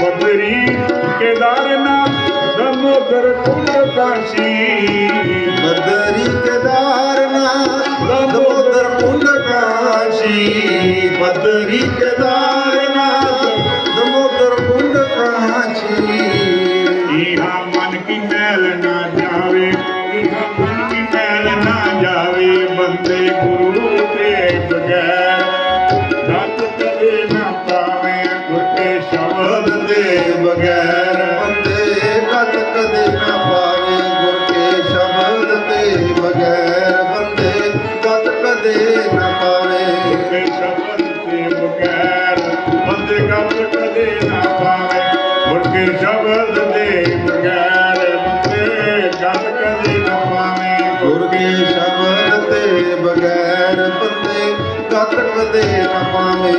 बदरी केदारनाथ दमोदर कुंड काशी बद्री केदारनाथ दमोदर कुंड काशी बद्री केदारनाथ दमोदर कुंड काशी यहाँ मन की मैल ना जावे यहाँ मन की मैल ना जावे बंदे गुरु ਗੁਣ ਦੇ ਬਗੈਰ ਬੰਦੇ ਕਤ ਕਦੇ ਨਾ ਪਾਵੇ ਗੁਰ ਕੇ ਸ਼ਬਦ ਦੇ ਬਗੈਰ ਬੰਦੇ ਕਤ ਕਦੇ ਨਾ ਪਾਵੇ। ਗੁਰ ਕੇ ਸ਼ਬਦ ਦੇ ਬਗੈਰ ਬੰਦੇ ਕਤ ਕਦੇ ਨਾ ਪਾਵੇ ਗੁਰ ਕੇ ਸ਼ਬਦ ਦੇ ਬਗੈਰ ਬੰਦੇ ਕਤ ਕਦੇ ਨਾ ਪਾਵੇ। ਗੁਰ ਕੇ ਸ਼ਬਦ ਦੇ ਬਗੈਰ ਬੰਦੇ ਕਤ ਕਦੇ ਨਾ ਪਾਵੇ।